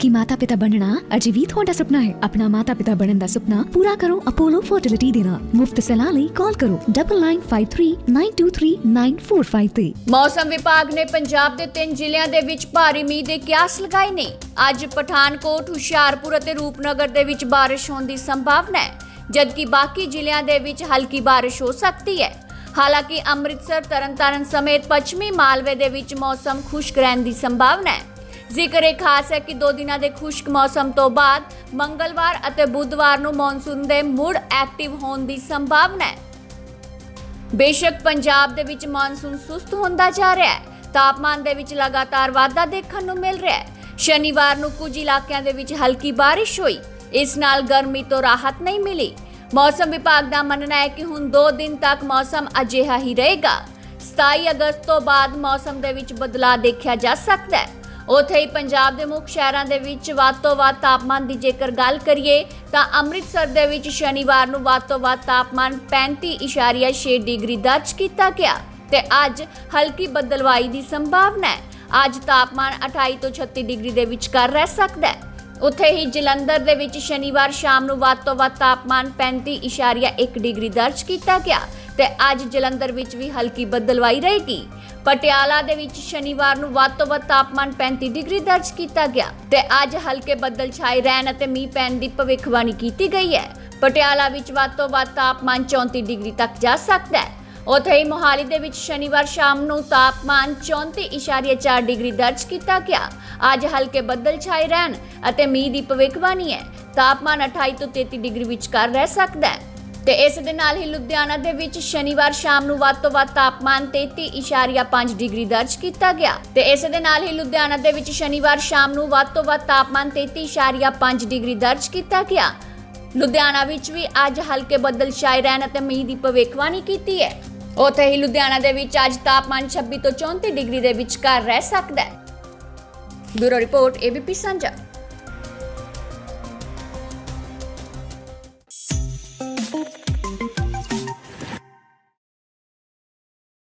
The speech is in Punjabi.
ਕਿ ਮਾਤਾ-ਪਿਤਾ ਬਣਨਾ ਅਜੇ ਵੀ ਤੁਹਾਡਾ ਸੁਪਨਾ ਹੈ। ਆਪਣਾ ਮਾਤਾ-ਪਿਤਾ ਬਣਨ ਦਾ ਸੁਪਨਾ ਪੂਰਾ ਕਰੋ ਅਪੋਲੋ ਫਰਟੀਲਿਟੀ ਦੇ ਨਾਲ। ਮੁਫਤ ਸਲਾਹ ਲਈ ਕਾਲ ਕਰੋ 9953923945 ਤੇ। ਮੌਸਮ ਵਿਭਾਗ ਨੇ ਪੰਜਾਬ ਦੇ ਤਿੰਨ ਜ਼ਿਲ੍ਹਿਆਂ ਦੇ ਵਿੱਚ ਭਾਰੀ ਮੀਂਹ ਦੇ ਕਿਆਸ ਲਗਾਏ ਨੇ। ਅੱਜ ਪਠਾਨਕੋਟ, ਹੁਸ਼ਿਆਰਪੁਰ ਅਤੇ ਰੂਪਨਗਰ ਦੇ ਵਿੱਚ ਬਾਰਿਸ਼ ਹੋਣ ਦੀ ਸੰਭਾਵਨਾ ਹੈ। ਜਦਕਿ ਬਾਕੀ ਜ਼ਿਲ੍ਹਿਆਂ ਦੇ ਵਿੱਚ ਹਲਕੀ ਬਾਰਿਸ਼ ਹੋ ਸਕਦੀ ਹੈ। ਹਾਲਾਂਕਿ ਅੰਮ੍ਰਿਤਸਰ, ਤਰਨਤਾਰਨ ਸਮੇਤ ਪੱਛਮੀ ਮਾਲਵੇ ਦੇ ਵਿੱਚ ਮੌਸਮ ਖੁਸ਼ਕ ਰਹਿਣ ਦੀ ਸੰਭਾਵਨਾ ਹੈ। ਜ਼ਿਕਰ ਇਹ ਖਾਸ ਹੈ ਕਿ ਦੋ ਦਿਨਾਂ ਦੇ ਖੁਸ਼ਕ ਮੌਸਮ ਤੋਂ ਬਾਅਦ ਮੰਗਲਵਾਰ ਅਤੇ ਬੁੱਧਵਾਰ ਨੂੰ ਮੌਨਸੂਨ ਦੇ ਮੁੜ ਐਕਟਿਵ ਹੋਣ ਦੀ ਸੰਭਾਵਨਾ ਹੈ। ਬੇਸ਼ੱਕ ਪੰਜਾਬ ਦੇ ਵਿੱਚ ਮੌਨਸੂਨ ਸੁਸਤ ਹੁੰਦਾ ਜਾ ਰਿਹਾ ਹੈ। ਤਾਪਮਾਨ ਦੇ ਵਿੱਚ ਲਗਾਤਾਰ ਵਾਧਾ ਦੇਖਣ ਨੂੰ ਮਿਲ ਰਿਹਾ ਹੈ। ਸ਼ਨੀਵਾਰ ਨੂੰ ਕੁਝ ਇਲਾਕਿਆਂ ਦੇ ਵਿੱਚ ਹਲਕੀ ਬਾਰਿਸ਼ ਹੋਈ। ਇਸ ਨਾਲ ਗਰਮੀ ਤੋਂ ਰਾਹਤ ਨਹੀਂ ਮਿਲੀ। ਮੌਸਮ ਵਿਭਾਗ ਦਾ ਮੰਨਣਾ ਹੈ ਕਿ ਹੁਣ 2 ਦਿਨ ਤੱਕ ਮੌਸਮ ਅਜਿਹਾ ਹੀ ਰਹੇਗਾ। 27 ਅਗਸਤ ਤੋਂ ਬਾਅਦ ਮੌਸਮ ਦੇ ਵਿੱਚ ਬਦਲਾਅ ਦੇਖਿਆ ਜਾ ਸਕਦਾ ਹੈ। ਉੱਥੇ ਹੀ ਪੰਜਾਬ ਦੇ ਮੁੱਖ ਸ਼ਹਿਰਾਂ ਦੇ ਵਿੱਚ ਵੱਧ ਤੋਂ ਵੱਧ ਤਾਪਮਾਨ ਦੀ ਜੇਕਰ ਗੱਲ ਕਰੀਏ, ਤਾਂ ਅੰਮ੍ਰਿਤਸਰ ਦੇ ਵਿੱਚ ਸ਼ਨੀਵਾਰ ਨੂੰ ਵੱਧ ਤੋਂ ਵੱਧ ਤਾਪਮਾਨ 35.6 ਡਿਗਰੀ ਦਰਜ ਕੀਤਾ ਗਿਆ ਤੇ ਅੱਜ ਹਲਕੀ ਬੱਦਲਵਾਈ ਦੀ ਸੰਭਾਵਨਾ ਹੈ। ਅੱਜ ਤਾਪਮਾਨ 28 ਤੋਂ 36 ਡਿਗਰੀ ਦੇ ਵਿਚਕਾਰ ਰਹਿ ਸਕਦਾ ਹੈ। ਉੱਥੇ ਹੀ ਜਲੰਧਰ ਦੇ ਵਿੱਚ ਸ਼ਨੀਵਾਰ ਸ਼ਾਮ ਨੂੰ ਵੱਧ ਤੋਂ ਵੱਧ ਤਾਪਮਾਨ 35.1 ਡਿਗਰੀ ਦਰਜ ਕੀਤਾ ਗਿਆ। ਤੇ ਅੱਜ ਜਲੰਧਰ ਵਿੱਚ ਵੀ ਹਲਕੀ ਬੱਦਲਵਾਈ ਰਹੇਗੀ। ਪਟਿਆਲਾ ਦੇ ਵਿੱਚ ਸ਼ਨੀਵਾਰ ਨੂੰ ਵੱਧ ਤੋਂ ਵੱਧ ਤਾਪਮਾਨ 35 ਡਿਗਰੀ ਦਰਜ ਕੀਤਾ ਗਿਆ ਤੇ ਅੱਜ ਹਲਕੇ ਬੱਦਲ ਛਾਏ ਰਹਿਣ ਅਤੇ ਮੀਂਹ ਪੈਣ ਦੀ ਭਵਿੱਖਬਾਣੀ ਕੀਤੀ ਗਈ ਹੈ। ਪਟਿਆਲਾ ਵਿੱਚ ਵੱਧ ਤੋਂ ਵੱਧ ਤਾਪਮਾਨ 34 ਡਿਗਰੀ ਤੱਕ ਜਾ ਸਕਦਾ ਹੈ। ਉੱਥੇ ਹੀ ਮੋਹਾਲੀ ਦੇ ਵਿੱਚ ਸ਼ਨੀਵਾਰ ਸ਼ਾਮ ਨੂੰ ਤਾਪਮਾਨ 34.4 ਡਿਗਰੀ ਦਰਜ ਕੀਤਾ ਗਿਆ। ਅੱਜ ਹਲਕੇ ਬੱਦਲ ਛਾਏ ਰਹਿਣ ਅਤੇ ਮੀਂਹ ਦੀ ਭਵਿੱਖਬਾਣੀ ਹੈ। ਤਾਪਮਾਨ 28 ਤੋਂ 33 ਡਿਗਰੀ ਵਿਚਕਾਰ ਰਹਿ ਸਕਦਾ ਹੈ। ਤੇ ਇਸ ਦੇ ਨਾਲ ਹੀ ਲੁਧਿਆਣਾ ਦੇ ਵਿੱਚ ਸ਼ਨੀਵਾਰ ਸ਼ਾਮ ਨੂੰ ਵੱਧ ਤੋਂ ਵੱਧ ਤਾਪਮਾਨ 33.5 ਡਿਗਰੀ ਦਰਜ ਕੀਤਾ ਗਿਆ। ਤੇ ਇਸ ਦੇ ਨਾਲ ਹੀ ਲੁਧਿਆਣਾ ਦੇ ਵਿੱਚ ਸ਼ਨੀਵਾਰ ਸ਼ਾਮ ਨੂੰ ਵੱਧ ਤੋਂ ਵੱਧ ਤਾਪਮਾਨ 33.5 ਡਿਗਰੀ ਦਰਜ ਕੀਤਾ ਗਿਆ। ਲੁਧਿਆਣਾ ਵਿੱਚ ਵੀ ਅੱਜ ਹਲਕੇ ਬੱਦਲ ਛਾਏ ਰਹਿਣ ਅਤੇ ਮੀਂਹ ਦੀ ਭਵਿੱਖਬਾਣੀ ਕੀਤੀ ਹੈ। ਉੱਥੇ ਹੀ ਲੁਧਿਆਣਾ ਦੇ ਵਿੱਚ ਅੱਜ ਤਾਪਮਾਨ 26 ਤੋਂ 34 ਡਿਗਰੀ ਦੇ ਵਿਚਕਾਰ ਰਹਿ ਸਕਦਾ ਹੈ। ਬਿਊਰੋ ਰਿਪੋਰਟ, ਏਬੀਪੀ ਸਾਂਝਾ।